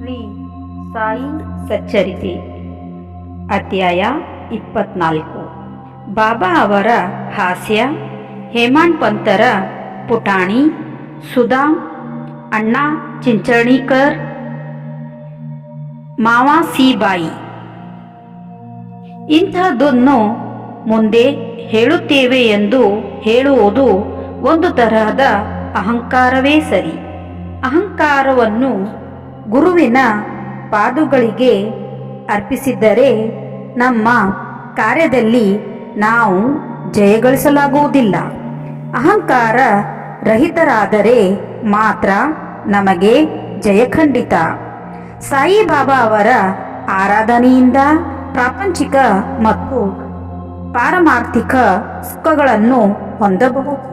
ಶ್ರೀ ಸಾಯಿ ಸಚ್ಚರಿತೆ. ಅಧ್ಯಾಯ ಇಪ್ಪತ್ನಾಲ್ಕು. ಬಾಬಾ ಅವರ ಹಾಸ್ಯ, ಹೇಮಾನ್ ಪಂತರ ಪುಟಾಣಿ, ಸುಧಾ, ಅಣ್ಣಾ ಚಿಂಚಣಿಕರ್ ಮಾವ ಸಿಬಾಯಿ. ಇಂಥದ್ದನ್ನು ಮುಂದೆ ಹೇಳುತ್ತೇವೆ ಎಂದು ಹೇಳುವುದು ಒಂದು ತರಹದ ಅಹಂಕಾರವೇ ಸರಿ. ಅಹಂಕಾರವನ್ನು ಗುರುವಿನ ಪಾದುಗಳಿಗೆ ಅರ್ಪಿಸಿದ್ದರೆ ನಮ್ಮ ಕಾರ್ಯದಲ್ಲಿ ನಾವು ಜಯಗಳಿಸಲಾಗುವುದಿಲ್ಲ. ಅಹಂಕಾರ ರಹಿತರಾದರೆ ಮಾತ್ರ ನಮಗೆ ಜಯ ಖಂಡಿತ. ಸಾಯಿಬಾಬಾ ಅವರ ಆರಾಧನೆಯಿಂದ ಪ್ರಾಪಂಚಿಕ ಮತ್ತು ಪಾರಮಾರ್ಥಿಕ ಸುಖಗಳನ್ನು ಹೊಂದಬಹುದು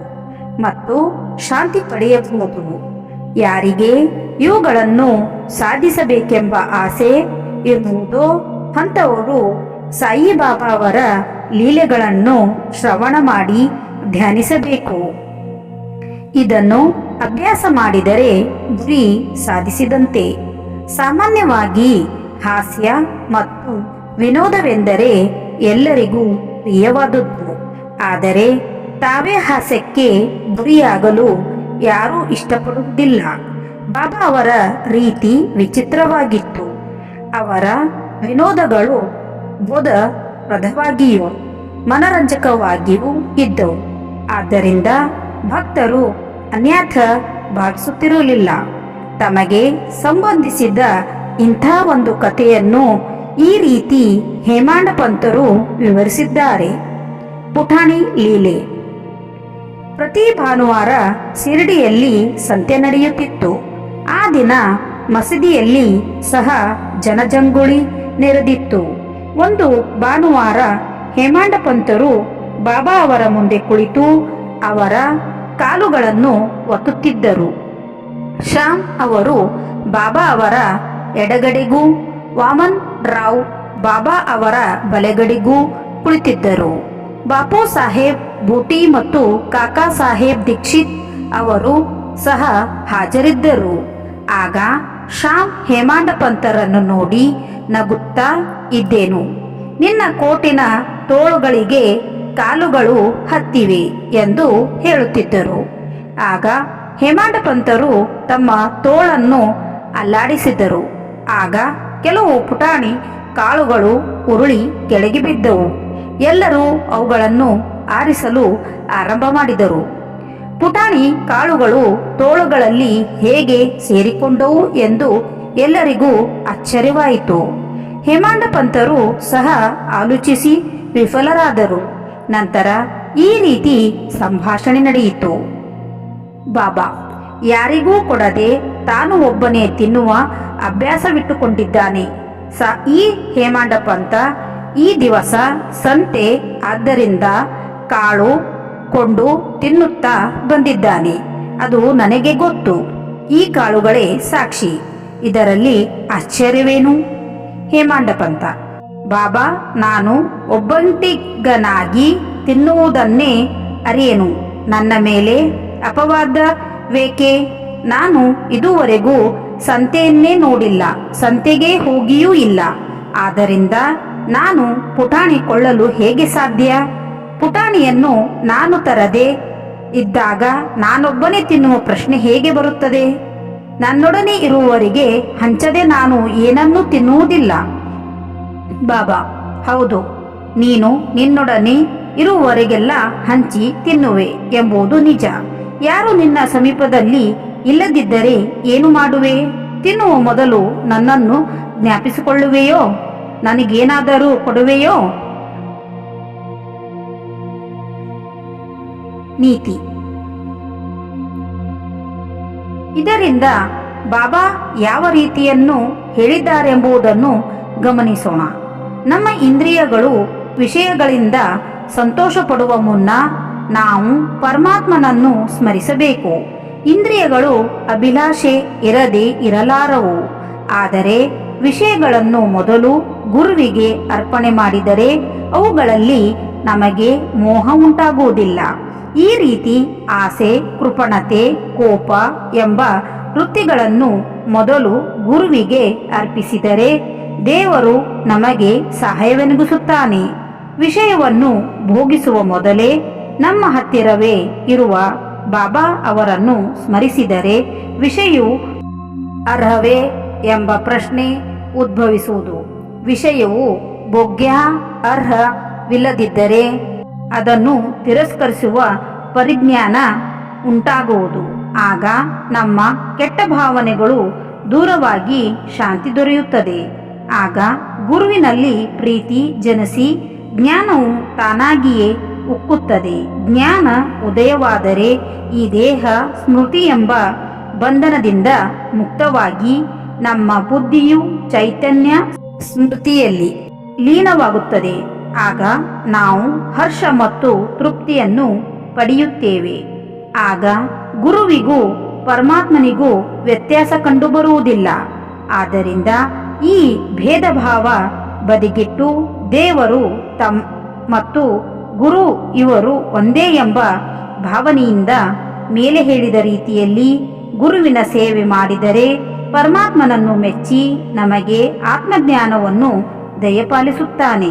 ಮತ್ತು ಶಾಂತಿ ಪಡೆಯಬಹುದು. ಯಾರಿಗೆ ಇವುಗಳನ್ನು ಸಾಧಿಸಬೇಕೆಂಬ ಆಸೆ ಇರುವುದೋ ಅಂಥವರು ಸಾಯಿಬಾಬಾ ಅವರ ಲೀಲೆಗಳನ್ನು ಶ್ರವಣ ಮಾಡಿ ಧ್ಯಾನಿಸಬೇಕು. ಇದನ್ನು ಅಭ್ಯಾಸ ಮಾಡಿದರೆ ಗುರಿ ಸಾಧಿಸಿದಂತೆ. ಸಾಮಾನ್ಯವಾಗಿ ಹಾಸ್ಯ ಮತ್ತು ವಿನೋದವೆಂದರೆ ಎಲ್ಲರಿಗೂ ಪ್ರಿಯವಾದದ್ದು. ಆದರೆ ತಾವೇ ಹಾಸ್ಯಕ್ಕೆ ಗುರಿಯಾಗಲು ಯಾರೂ ಇಷ್ಟಪಡುವುದಿಲ್ಲ. ಬಾಬಾ ಅವರ ರೀತಿ ವಿಚಿತ್ರವಾಗಿತ್ತು. ಅವರ ವಿನೋದಗಳು ಬೋಧಪ್ರದವಾಗಿಯೂ ಮನರಂಜಕವಾಗಿಯೂ ಇದ್ದವು. ಆದ್ದರಿಂದ ಭಕ್ತರು ಅನ್ಯಥ ಭಾವಿಸುತ್ತಿರಲಿಲ್ಲ. ತಮಗೆ ಸಂಬಂಧಿಸಿದ ಇಂಥ ಒಂದು ಕಥೆಯನ್ನು ಈ ರೀತಿ ಹೇಮಾಂಡ ಪಂತರು ವಿವರಿಸಿದ್ದಾರೆ. ಪುಟಾಣಿ ಲೀಲೆ. ಪ್ರತಿ ಭಾನುವಾರ ಶಿರಡಿಯಲ್ಲಿ ಸಂತೆ ನಡೆಯುತ್ತಿತ್ತು. ಆ ದಿನ ಮಸೀದಿಯಲ್ಲಿ ಸಹ ಜನಜಂಗುಳಿ ನೆರೆದಿತ್ತು. ಒಂದು ಭಾನುವಾರ ಹೇಮಾಂಡ ಪಂತರು ಬಾಬಾ ಅವರ ಮುಂದೆ ಕುಳಿತು ಅವರ ಕಾಲುಗಳನ್ನು ಒತ್ತುತ್ತಿದ್ದರು. ಶ್ಯಾಮ್ ಅವರು ಬಾಬಾ ಅವರ ಎಡಗಡೆಗೂ, ವಾಮನ್ ರಾವ್ ಬಾಬಾ ಅವರ ಬಲೆಗಡೆಗೂ ಕುಳಿತಿದ್ದರು. ಬಾಪು ಸಾಹೇಬ್ ಬೂಟಿ ಮತ್ತು ಕಾಕಾ ಸಾಹೇಬ್ ದೀಕ್ಷಿತ್ ಅವರು ಸಹ ಹಾಜರಿದ್ದರು. ಆಗ ಶ್ಯಾಮ್ ಹೇಮಾಂಡ ಪಂಥರನ್ನು ನೋಡಿ ನಗುತ್ತಾ ಇದ್ದೇನು? ನಿನ್ನ ಕೋಟಿನ ತೋಳುಗಳಿಗೆ ಕಾಲುಗಳು ಹತ್ತಿವೆ ಎಂದು ಹೇಳುತ್ತಿದ್ದರು. ಆಗ ಹೇಮಾಂಡ ಪಂಥರು ತಮ್ಮ ತೋಳನ್ನು ಅಲ್ಲಾಡಿಸಿದರು ಆಗ ಕೆಲವು ಪುಟಾಣಿ ಕಾಳುಗಳು ಉರುಳಿ ಕೆಳಗೆ ಬಿದ್ದವು. ಎಲ್ಲರೂ ಅವುಗಳನ್ನು ಆರಿಸಲು ಆರಂಭ ಮಾಡಿದರು. ಪುಟಾಣಿ ಕಾಳುಗಳು ತೋಳುಗಳಲ್ಲಿ ಹೇಗೆ ಸೇರಿಕೊಂಡವು ಎಂದು ಎಲ್ಲರಿಗೂ ಅಚ್ಚರಿವಾಯಿತು ಹೇಮಾಂಡ ಪಂತರು ಸಹ ಆಲೋಚಿಸಿ ವಿಫಲರಾದರು. ನಂತರ ಈ ರೀತಿ ಸಂಭಾಷಣೆ ನಡೆಯಿತು. ಬಾಬಾ, ಯಾರಿಗೂ ಕೊಡದೆ ತಾನು ಒಬ್ಬನೇ ತಿನ್ನುವ ಅಭ್ಯಾಸವಿಟ್ಟುಕೊಂಡಿದ್ದಾನೆ. ಸ ಈ ಹೇಮಾಂಡ ಪಂತ ಈ ದಿವಸ ಸಂತೆ ಆದ್ದರಿಂದ ಕಾಳು ಕೊಂಡು ತಿನ್ನುತ್ತಾ ಬಂದಿದ್ದಾನೆ. ಅದು ನನಗೆ ಗೊತ್ತು. ಈ ಕಾಳುಗಳೇ ಸಾಕ್ಷಿ. ಇದರಲ್ಲಿ ಆಶ್ಚರ್ಯವೇನು? ಹೇಮಾಂಡ ಪಂತ ಬಾಬಾ, ನಾನು ಒಬ್ಬಂಟಿಗನಾಗಿ ತಿನ್ನುವುದನ್ನೇ ಅರಿಯೇನು. ನನ್ನ ಮೇಲೆ ಅಪವಾದವೇಕೆ ನಾನು ಇದುವರೆಗೂ ಸಂತೆಯನ್ನೇ ನೋಡಿಲ್ಲ. ಸಂತೆಗೆ ಹೋಗಿಯೂ ಇಲ್ಲ. ಆದ್ದರಿಂದ ನಾನು ಪುಟಾಣಿ ಕೊಳ್ಳಲು ಹೇಗೆ ಸಾಧ್ಯ? ಪುಟಾಣಿಯನ್ನು ನಾನು ತರದೆ ಇದ್ದಾಗ ನಾನೊಬ್ಬನೇ ತಿನ್ನುವ ಪ್ರಶ್ನೆ ಹೇಗೆ ಬರುತ್ತದೆ? ನನ್ನೊಡನೆ ಇರುವವರಿಗೆ ಹಂಚದೆ ನಾನು ಏನನ್ನೂ ತಿನ್ನುವುದಿಲ್ಲ. ಬಾಬಾ, ಹೌದು, ನೀನು ನಿನ್ನೊಡನೆ ಇರುವವರೆಗೆಲ್ಲ ಹಂಚಿ ತಿನ್ನುವೆ ಎಂಬುದು ನಿಜ. ಯಾರು ನಿನ್ನ ಸಮೀಪದಲ್ಲಿ ಇಲ್ಲದಿದ್ದರೆ ಏನು ಮಾಡುವೆ? ತಿನ್ನುವ ಮೊದಲು ನನ್ನನ್ನು ಜ್ಞಾಪಿಸಿಕೊಳ್ಳುವೆಯೋ? ನನಗೇನಾದರೂ ಕೊಡುವೆಯೋ? ನೀತಿ. ಇದರಿಂದ ಬಾಬಾ ಯಾವ ರೀತಿಯನ್ನು ಹೇಳಿದ್ದಾರೆಂಬುದನ್ನು ಗಮನಿಸೋಣ. ನಮ್ಮ ಇಂದ್ರಿಯಗಳು ವಿಷಯಗಳಿಂದ ಸಂತೋಷ ಪಡುವ ಮುನ್ನ ನಾವು ಪರಮಾತ್ಮನನ್ನು ಸ್ಮರಿಸಬೇಕು. ಇಂದ್ರಿಯಗಳು ಅಭಿಲಾಷೆ ಇರದೇ ಇರಲಾರವು. ಆದರೆ ವಿಷಯಗಳನ್ನು ಮೊದಲು ಗುರುವಿಗೆ ಅರ್ಪಣೆ ಮಾಡಿದರೆ ಅವುಗಳಲ್ಲಿ ನಮಗೆ ಮೋಹ ಉಂಟಾಗುವುದಿಲ್ಲ. ಈ ರೀತಿ ಆಸೆ, ಕೃಪಣತೆ, ಕೋಪ ಎಂಬ ವೃತ್ತಿಗಳನ್ನು ಮೊದಲು ಗುರುವಿಗೆ ಅರ್ಪಿಸಿದರೆ ದೇವರು ನಮಗೆ ಸಹಾಯವೆನಗಿಸುತ್ತಾನೆ. ವಿಷಯವನ್ನು ಭೋಗಿಸುವ ಮೊದಲೇ ನಮ್ಮ ಹತ್ತಿರವೇ ಇರುವ ಬಾಬಾ ಅವರನ್ನು ಸ್ಮರಿಸಿದರೆ ವಿಷಯವು ಅರ್ಹವೇ? ಎಂಬ ಪ್ರಶ್ನೆ ಉದ್ಭವಿಸುವುದು. ವಿಷಯವು ಭೋಗ್ಯ ಅರ್ಹವಿಲ್ಲದಿದ್ದರೆ ಅದನ್ನು ತಿರಸ್ಕರಿಸುವ ಪರಿಜ್ಞಾನ ಉಂಟಾಗುವುದು. ಆಗ ನಮ್ಮ ಕೆಟ್ಟ ಭಾವನೆಗಳು ದೂರವಾಗಿ ಶಾಂತಿ ದೊರೆಯುತ್ತದೆ. ಆಗ ಗುರುವಿನಲ್ಲಿ ಪ್ರೀತಿ, ಜನಿಸಿ, ಜ್ಞಾನವು ತಾನಾಗಿಯೇ ಉಕ್ಕುತ್ತದೆ. ಜ್ಞಾನ ಉದಯವಾದರೆ ಈ ದೇಹ ಸ್ಮೃತಿ ಎಂಬ ಬಂಧನದಿಂದ ಮುಕ್ತವಾಗಿ ನಮ್ಮ ಬುದ್ಧಿಯು ಚೈತನ್ಯ ಸ್ಮೃತಿಯಲ್ಲಿ ಲೀನವಾಗುತ್ತದೆ. ಆಗ ನಾವು ಹರ್ಷ ಮತ್ತು ತೃಪ್ತಿಯನ್ನು ಪಡೆಯುತ್ತೇವೆ. ಆಗ ಗುರುವಿಗೂ ಪರಮಾತ್ಮನಿಗೂ ವ್ಯತ್ಯಾಸ ಕಂಡುಬರುವುದಿಲ್ಲ. ಆದ್ದರಿಂದ ಈ ಭೇದ ಭಾವ ಬದಿಗಿಟ್ಟು ದೇವರು ತಮ್ ಮತ್ತು ಗುರು ಇವರು ಒಂದೇ ಎಂಬ ಭಾವನೆಯಿಂದ ಮೇಲೆ ಹೇಳಿದ ರೀತಿಯಲ್ಲಿ ಗುರುವಿನ ಸೇವೆ ಮಾಡಿದರೆ ಪರಮಾತ್ಮನನ್ನು ಮೆಚ್ಚಿ ನಮಗೆ ಆತ್ಮಜ್ಞಾನವನ್ನು ದಯಪಾಲಿಸುತ್ತಾನೆ.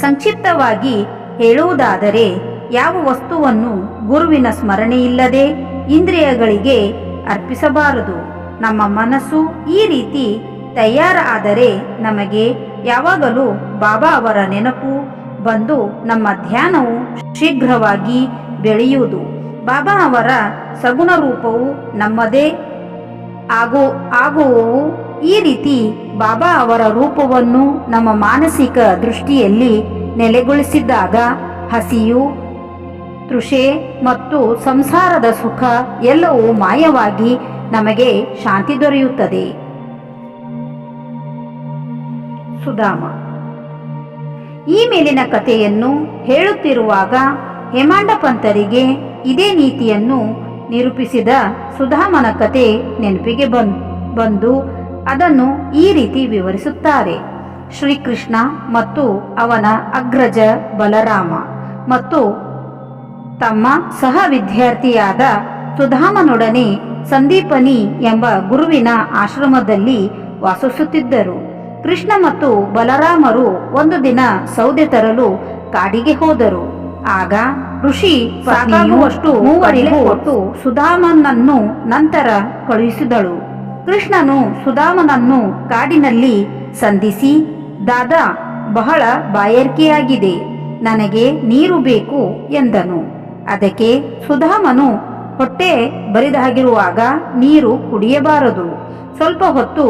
ಸಂಕ್ಷಿಪ್ತವಾಗಿ ಹೇಳುವುದಾದರೆ, ಯಾವ ವಸ್ತುವನ್ನು ಗುರುವಿನ ಸ್ಮರಣೆಯಿಲ್ಲದೆ ಇಂದ್ರಿಯಗಳಿಗೆ ಅರ್ಪಿಸಬಾರದು? ನಮ್ಮ ಮನಸ್ಸು ಈ ರೀತಿ ತಯಾರಾದರೆ ನಮಗೆ ಯಾವಾಗಲೂ ಬಾಬಾ ಅವರ ನೆನಪು ಬಂದು ನಮ್ಮ ಧ್ಯಾನವು ಶೀಘ್ರವಾಗಿ ಬೆಳೆಯುವುದು. ಬಾಬಾ ಅವರ ಸಗುಣ ರೂಪವು ನಮ್ಮದೇ. ಆಗು, ಆಗುವವು ಈ ರೀತಿ ಬಾಬಾ ಅವರ ರೂಪವನ್ನು ನಮ್ಮ ಮಾನಸಿಕ ದೃಷ್ಟಿಯಲ್ಲಿ ನೆಲೆಗೊಳಿಸಿದಾಗ ಹಸಿಯು, ತೃಷೆ ಮತ್ತು ಸಂಸಾರದ ಸುಖ ಎಲ್ಲವೂ ಮಾಯವಾಗಿ ನಮಗೆ ಶಾಂತಿ ದೊರೆಯುತ್ತದೆ. ಸುಧಾಮ. ಈ ಮೇಲಿನ ಕಥೆಯನ್ನು ಹೇಳುತ್ತಿರುವಾಗ ಹೇಮಾಂಡ ಪಂತರಿಗೆ ಇದೇ ನೀತಿಯನ್ನು ನಿರೂಪಿಸಿದ ಸುಧಾಮನ ಕತೆ ನೆನಪಿಗೆ ಬಂದು ಅದನ್ನು ಈ ರೀತಿ ವಿವರಿಸುತ್ತಾರೆ. ಶ್ರೀಕೃಷ್ಣ ಮತ್ತು ಅವನ ಅಗ್ರಜ ಬಲರಾಮ ಮತ್ತು ತಮ್ಮ ಸಹ ವಿದ್ಯಾರ್ಥಿಯಾದ ಸುಧಾಮನೊಡನೆ ಸಂದೀಪನಿ ಎಂಬ ಗುರುವಿನ ಆಶ್ರಮದಲ್ಲಿ ವಾಸಿಸುತ್ತಿದ್ದರು. ಕೃಷ್ಣ ಮತ್ತು ಬಲರಾಮರು ಒಂದು ದಿನ ಸೌದೆ ತರಲು ಕಾಡಿಗೆ ಹೋದರು. ಆಗ ಋಷಿ ಸಾಕಾಗುವಷ್ಟು ಮೂವರಿಗೆ ಕೊಟ್ಟು ಸುಧಾಮನನ್ನು ನಂತರ ಕಳುಹಿಸಿದಳು. ಕೃಷ್ಣನು ಸುಧಾಮನನ್ನು ಕಾಡಿನಲ್ಲಿ ಸಂಧಿಸಿ ದಾದಾ ಬಹಳ ಬಾಯರ್ಕೆಯಾಗಿದೆ ನನಗೆ ನೀರು ಬೇಕು ಎಂದನು. ಅದಕ್ಕೆ ಸುಧಾಮನು ಹೊಟ್ಟೆ ಬರಿದಾಗಿರುವಾಗ ನೀರು ಕುಡಿಯಬಾರದು ಸ್ವಲ್ಪ ಹೊತ್ತು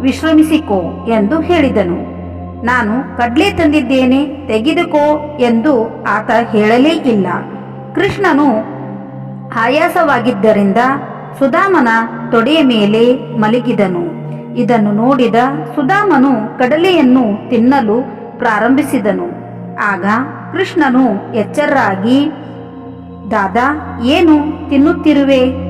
ವಿಶ್ರಮಿಸಿಕೋ ಎಂದು ಹೇಳಿದನು. ನಾನು ಕಡ್ಲೆ ತಂದಿದ್ದೇನೆ, ತೆಗೆದುಕೋ ಎಂದು ಆತ ಹೇಳಲೇ ಇಲ್ಲ. ಕೃಷ್ಣನು ಆಯಾಸವಾಗಿದ್ದರಿಂದ ಸುಧಾಮನ ತೊಡೆಯ ಮೇಲೆ ಮಲಗಿದನು. ಇದನ್ನು ನೋಡಿದ ಸುಧಾಮನು ಕಡಲೆಯನ್ನು ತಿನ್ನಲು ಪ್ರಾರಂಭಿಸಿದನು. ಆಗ ಕೃಷ್ಣನು ಎಚ್ಚರಾಗಿ, ದಾದಾ, ಏನು ತಿನ್ನುತ್ತಿರುವೆ?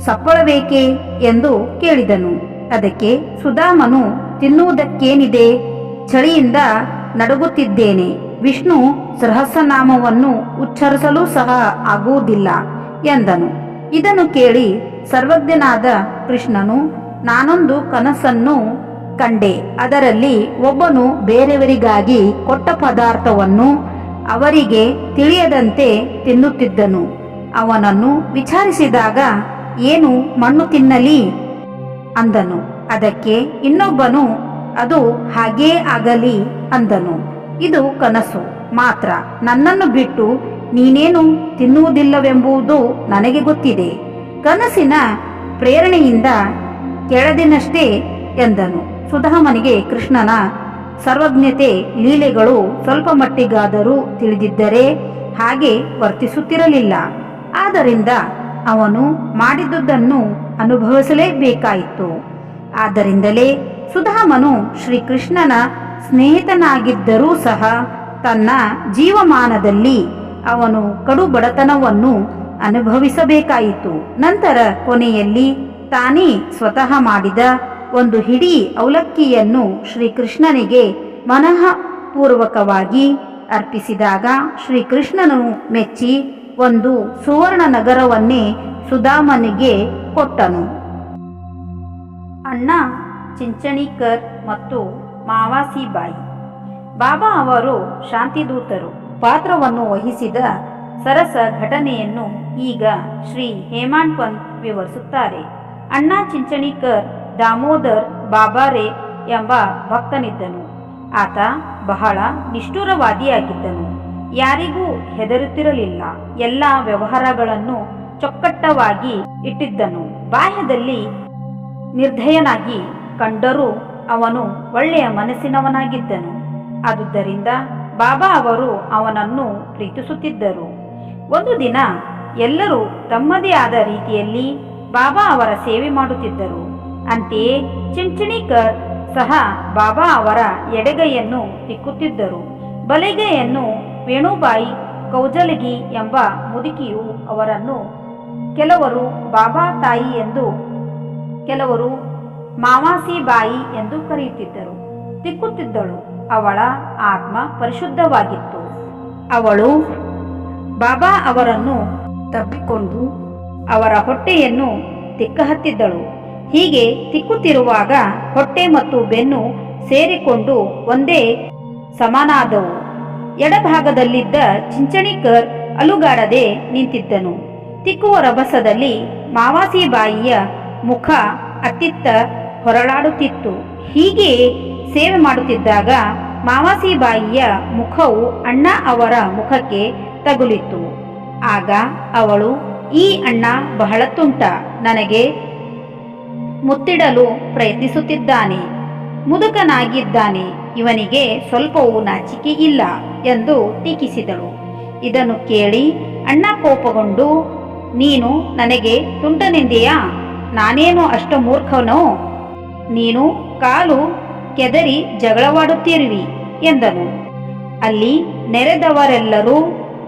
ಸಪ್ಪಳಬೇಕೆ ಎಂದು ಕೇಳಿದನು. ಅದಕ್ಕೆ ಸುಧಾಮನು, ತಿನ್ನುವುದಕ್ಕೇನಿದೆ? ಚಳಿಯಿಂದ ನಡುಗುತ್ತಿದ್ದೇನೆ. ವಿಷ್ಣು ಸಹಸ್ರನಾಮವನ್ನು ಉಚ್ಚರಿಸಲು ಸಹ ಆಗುವುದಿಲ್ಲ ಎಂದನು. ಇದನ್ನು ಕೇಳಿ ಸರ್ವಜ್ಞನಾದ ಕೃಷ್ಣನು, ನಾನೊಂದು ಕನಸನ್ನು ಕಂಡೆ. ಅದರಲ್ಲಿ ಒಬ್ಬನು ಬೇರೆಯವರಿಗಾಗಿ ಕೊಟ್ಟ ಪದಾರ್ಥವನ್ನು ಅವರಿಗೆ ತಿಳಿಯದಂತೆ ತಿನ್ನುತ್ತಿದ್ದನು. ಅವನನ್ನು ವಿಚಾರಿಸಿದಾಗ, ಏನು ಮಣ್ಣು ತಿನ್ನಲಿ? ಅಂದನು. ಅದಕ್ಕೆ ಇನ್ನೊಬ್ಬನು ಅದು ಹಾಗೇ ಆಗಲಿ ಅಂದನು. ಇದು ಕನಸು. ಮಾತ್ರ ನನ್ನನ್ನು ಬಿಟ್ಟು ನೀನೇನು ತಿನ್ನುವುದಿಲ್ಲವೆಂಬುದು ನನಗೆ ಗೊತ್ತಿದೆ. ಕನಸಿನ ಪ್ರೇರಣೆಯಿಂದ ಕೆಳದಿನಷ್ಟೇ ಎಂದನು. ಸುಧಾಮನಿಗೆ ಕೃಷ್ಣನ ಸರ್ವಜ್ಞತೆ ಲೀಲೆಗಳು ಸ್ವಲ್ಪ ಮಟ್ಟಿಗಾದರೂ ತಿಳಿದಿದ್ದರೆ ಹಾಗೆ ವರ್ತಿಸುತ್ತಿರಲಿಲ್ಲ. ಆದ್ದರಿಂದ ಅವನು ಮಾಡಿದ್ದುದನ್ನು ಅನುಭವಿಸಲೇಬೇಕಾಯಿತು. ಆದ್ದರಿಂದಲೇ ಸುಧಾಮನು ಶ್ರೀಕೃಷ್ಣನ ಸ್ನೇಹಿತನಾಗಿದ್ದರೂ ಸಹ ತನ್ನ ಜೀವಮಾನದಲ್ಲಿ ಅವನು ಕಡು ಬಡತನವನ್ನು ಅನುಭವಿಸಬೇಕಾಯಿತು. ನಂತರ ಕೊನೆಯಲ್ಲಿ ತಾನೇ ಸ್ವತಃ ಮಾಡಿದ ಒಂದು ಹಿಡಿ ಅವಲಕ್ಕಿಯನ್ನು ಶ್ರೀಕೃಷ್ಣನಿಗೆ ಮನಃಪೂರ್ವಕವಾಗಿ ಅರ್ಪಿಸಿದಾಗ ಶ್ರೀಕೃಷ್ಣನು ಮೆಚ್ಚಿ ಒಂದು ಸುವರ್ಣ ನಗರವನ್ನೇ ಸುಧಾಮನಿಗೆ ಕೊಟ್ಟನು. ಅಣ್ಣ ಚಿಂಚಣಿಕರ್ ಮತ್ತು ಮಾವಾಸಿಬಾಯಿ. ಬಾಬಾ ಅವರು ಶಾಂತಿದೂತರು. ಪಾತ್ರವನ್ನು ವಹಿಸಿದ ಸರಸ ಘಟನೆಯನ್ನು ಈಗ ಶ್ರೀ ಹೇಮಾನ್ ಪಂತ್ ವಿವರಿಸುತ್ತಾರೆ. ಅಣ್ಣಾ ಚಿಂಚಣಿಕರ್ ದಾಮೋದರ್ ಬಾಬಾರೆ ಎಂಬ ಭಕ್ತನಿದ್ದನು. ಆತ ಬಹಳ ನಿಷ್ಠುರವಾದಿಯಾಗಿದ್ದನು. ಯಾರಿಗೂ ಹೆದರುತ್ತಿರಲಿಲ್ಲ. ಎಲ್ಲ ವ್ಯವಹಾರಗಳನ್ನು ಚೊಕ್ಕಟ್ಟವಾಗಿ ಇಟ್ಟಿದ್ದನು. ಬಾಹ್ಯದಲ್ಲಿ ನಿರ್ದಯನಾಗಿ ಕಂಡರೂ ಅವನು ಒಳ್ಳೆಯ ಮನಸ್ಸಿನವನಾಗಿದ್ದನು. ಆದುದರಿಂದ ಬಾಬಾ ಅವರು ಅವನನ್ನು ಪ್ರೀತಿಸುತ್ತಿದ್ದರು. ಒಂದು ದಿನ ಎಲ್ಲರೂ ತಮ್ಮದೇ ಆದ ರೀತಿಯಲ್ಲಿ ಬಾಬಾ ಅವರ ಸೇವೆ ಮಾಡುತ್ತಿದ್ದರು. ಅಂತೆಯೇ ಚಿಂಚಣಿಕರ್ ಸಹ ಬಾಬಾ ಅವರ ಎಡಗೈಯನ್ನು ತಿಕ್ಕುತ್ತಿದ್ದರು. ಬಲಗೈಯನ್ನು ವೇಣುಬಾಯಿ ಕೌಜಲಗಿ ಎಂಬ ಮುದುಕಿಯು ಅವರನ್ನು ಕೆಲವರು ಬಾಬಾ ತಾಯಿ ಎಂದು ಕೆಲವರು ಮಾವಾಸಿಬಾಯಿ ಎಂದು ಕರೆಯುತ್ತಿದ್ದರು. ತಿಕ್ಕುತ್ತಿದ್ದಳು. ಅವಳ ಆತ್ಮ ಪರಿಶುದ್ಧವಾಗಿತ್ತು. ಅವಳು ಬಾಬಾ ಅವರನ್ನು ತಬ್ಬಿಕೊಂಡು ಅವರ ಹೊಟ್ಟೆಯನ್ನು ತಿಕ್ಕಹತ್ತಿದ್ದಳು. ಹೀಗೆ ತಿಕ್ಕುತ್ತಿರುವಾಗ ಹೊಟ್ಟೆ ಮತ್ತು ಬೆನ್ನು ಸೇರಿಕೊಂಡು ಒಂದೇ ಸಮನಾದವು. ಎಡಭಾಗದಲ್ಲಿದ್ದ ಚಿಂಚಣಿಕರ್ ಅಲುಗಾಡದೆ ನಿಂತಿದ್ದನು. ತಿಕ್ಕುವ ರಭಸದಲ್ಲಿ ಮಾವಾಸಿಬಾಯಿಯ ಮುಖ ಅತ್ತಿತ್ತ ಹೊರಳಾಡುತ್ತಿತ್ತು. ಹೀಗೆ ಸೇವೆ ಮಾಡುತ್ತಿದ್ದಾಗ ಮಾವಾಸಿಬಾಯಿಯ ಮುಖವು ಅಣ್ಣ ಅವರ ಮುಖಕ್ಕೆ ತಗುಲಿತು ಆಗ ಅವಳು, ಈ ಅಣ್ಣ ಬಹಳ ತುಂಟ, ನನಗೆ ಮುತ್ತಿಡಲು ಪ್ರಯತ್ನಿಸುತ್ತಿದ್ದಾನೆ. ಮುದುಕನಾಗಿದ್ದಾನೆ. ಇವನಿಗೆ ಸ್ವಲ್ಪವೂ ನಾಚಿಕೆ ಇಲ್ಲ ಎಂದು ಟೀಕಿಸಿದಳು. ಇದನ್ನು ಕೇಳಿ ಅಣ್ಣ ಕೋಪಗೊಂಡು, ನೀನು ನನಗೆ ತುಂಟನೆಂದೆಯಾ? ನಾನೇನು ಅಷ್ಟು ಮೂರ್ಖನೋ ನೀನು ಕಾಲು ಕೆದರಿ ಜಗಳವಾಡುತ್ತಿರುವಿ ಎಂದನು. ಅಲ್ಲಿ ನೆರೆದವರೆಲ್ಲರೂ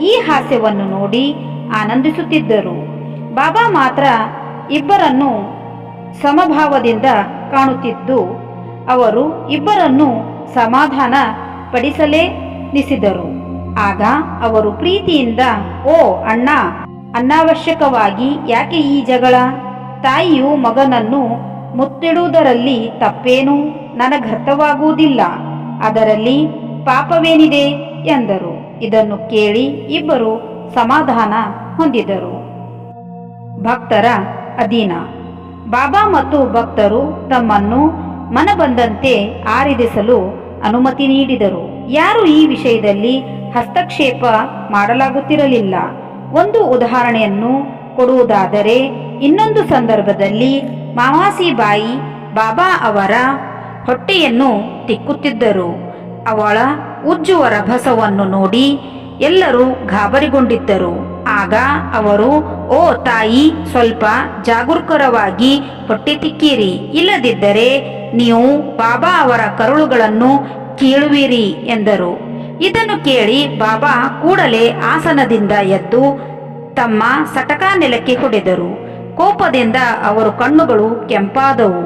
ಈ ಹಾಸ್ಯವನ್ನು ನೋಡಿ ಆನಂದಿಸುತ್ತಿದ್ದರು. ಬಾಬಾ ಮಾತ್ರ ಇಬ್ಬರನ್ನು ಸಮಭಾವದಿಂದ ಕಾಣುತ್ತಿದ್ದು, ಅವರು ಇಬ್ಬರನ್ನು ಸಮಾಧಾನ ಪಡಿಸಲೇ ನಿಸಿದರು. ಆಗ ಅವರು ಪ್ರೀತಿಯಿಂದ, ಓ ಅಣ್ಣ, ಅನಾವಶ್ಯಕವಾಗಿ ಯಾಕೆ ಈ ಜಗಳ? ತಾಯಿಯು ಮಗನನ್ನು ಮುತ್ತಿಡುವುದರಲ್ಲಿ ತಪ್ಪೇನು ನನಗರ್ಥವಾಗುವುದಿಲ್ಲ. ಅದರಲ್ಲಿ ಪಾಪವೇನಿದೆ? ಎಂದರು. ಇದನ್ನು ಕೇಳಿ ಇಬ್ಬರು ಸಮಾಧಾನ ಹೊಂದಿದರು. ಭಕ್ತರ ಅಧೀನ. ಬಾಬಾ ಮತ್ತು ಭಕ್ತರು ತಮ್ಮನ್ನು ಮನಬಂದಂತೆ ಆರಿದಿಸಲು ಅನುಮತಿ ನೀಡಿದರು. ಯಾರು ಈ ವಿಷಯದಲ್ಲಿ ಹಸ್ತಕ್ಷೇಪ ಮಾಡಲಾಗುತ್ತಿರಲಿಲ್ಲ. ಒಂದು ಉದಾಹರಣೆಯನ್ನು ಕೊಡುವುದಾದರೆ ಇನ್ನೊಂದು ಸಂದರ್ಭದಲ್ಲಿ ಮಾವಾಸಿಬಾಯಿ ಬಾಬಾ ಅವರ ಹೊಟ್ಟೆಯನ್ನು ತಿಕ್ಕುತ್ತಿದ್ದರು. ಅವಳ ಉಜ್ಜುವ ರಭಸವನ್ನು ನೋಡಿ ಎಲ್ಲರೂ ಗಾಬರಿಗೊಂಡಿದ್ದರು. ಆಗ ಅವರು, ಓ ತಾಯಿ, ಸ್ವಲ್ಪ ಜಾಗರೂಕರವಾಗಿ ಹೊಟ್ಟೆ ತಿಕ್ಕಿರಿ. ಇಲ್ಲದಿದ್ದರೆ ನೀವು ಬಾಬಾ ಅವರ ಕರುಳುಗಳನ್ನು ಕೀಳುವಿರಿ ಎಂದರು. ಇದನ್ನು ಕೇಳಿ ಬಾಬಾ ಕೂಡಲೇ ಆಸನದಿಂದ ಎದ್ದು ತಮ್ಮ ಸಟಕ ನೆಲಕ್ಕೆ ಹೊಡೆದರು ಕೋಪದಿಂದ ಅವರು ಕಣ್ಣುಗಳು ಕೆಂಪಾದವು.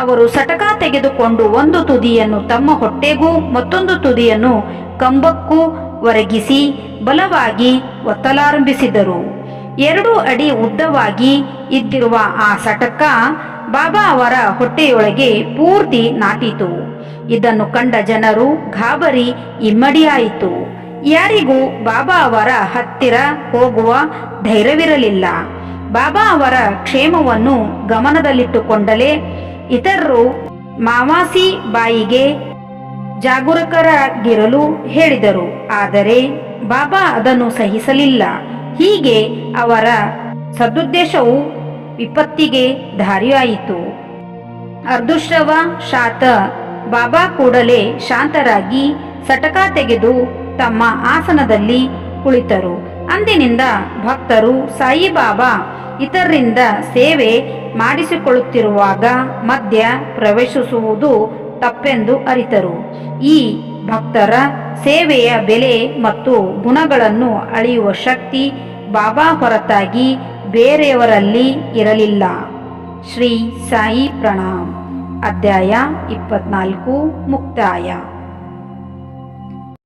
ಅವರು ಸಟಕ ತೆಗೆದುಕೊಂಡು ಒಂದು ತುದಿಯನ್ನು ತಮ್ಮ ಹೊಟ್ಟೆಗೂ ಮತ್ತೊಂದು ತುದಿಯನ್ನು ಕಂಬಕ್ಕೂ ಒರಗಿಸಿ ಬಲವಾಗಿ ಒತ್ತಲಾರಂಭಿಸಿದರು. ಎರಡು ಅಡಿ ಉದ್ದವಾಗಿ ಇದ್ದಿರುವ ಆ ಸಟಕ ಬಾಬಾ ಅವರ ಹೊಟ್ಟೆಯೊಳಗೆ ಪೂರ್ತಿ ನಾಟಿತು. ಇದನ್ನು ಕಂಡ ಜನರು ಗಾಬರಿ ಇಮ್ಮಡಿಯಾಯಿತು. ಯಾರಿಗೂ ಬಾಬಾ ಅವರ ಹತ್ತಿರ ಹೋಗುವ ಧೈರ್ಯವಿರಲಿಲ್ಲ. ಬಾಬಾ ಅವರ ಕ್ಷೇಮವನ್ನು ಗಮನದಲ್ಲಿಟ್ಟುಕೊಂಡಲೇ ಇತರರು ಮಾವಾಸಿ ಬಾಯಿಗೆ ಜಾಗರೂಕರಾಗಿರಲು ಹೇಳಿದರು. ಆದರೆ ಬಾಬಾ ಅದನ್ನು ಸಹಿಸಲಿಲ್ಲ. ಹೀಗೆ ಅವರ ಸದುದ್ದೇಶವು ವಿಪತ್ತಿಗೆ ದಾರಿಯಾಯಿತು ಅರ್ಧುಶ್ರವ ಶಾತ ಬಾಬಾ ಕೂಡಲೇ ಶಾಂತರಾಗಿ ಸಟಕ ತೆಗೆದು ತಮ್ಮ ಆಸನದಲ್ಲಿ ಕುಳಿತರು. ಅಂದಿನಿಂದ ಭಕ್ತರು ಸಾಯಿಬಾಬಾ ಇತರರಿಂದ ಸೇವೆ ಮಾಡಿಸಿಕೊಳ್ಳುತ್ತಿರುವಾಗ ಮಧ್ಯ ಪ್ರವೇಶಿಸುವುದು ತಪ್ಪೆಂದು ಅರಿತರು. ಈ ಭಕ್ತರ ಸೇವೆಯ ಬೆಲೆ ಮತ್ತು ಗುಣಗಳನ್ನು ಅಳೆಯುವ ಶಕ್ತಿ ಬಾಬಾ ಹೊರತಾಗಿ ಬೇರೆಯವರಲ್ಲಿ ಇರಲಿಲ್ಲ. ಶ್ರೀ ಸಾಯಿ ಪ್ರಣಾಮ್. ಅಧ್ಯಾಯ ಇಪ್ಪತ್ನಾಲ್ಕು ಮುಕ್ತಾಯ.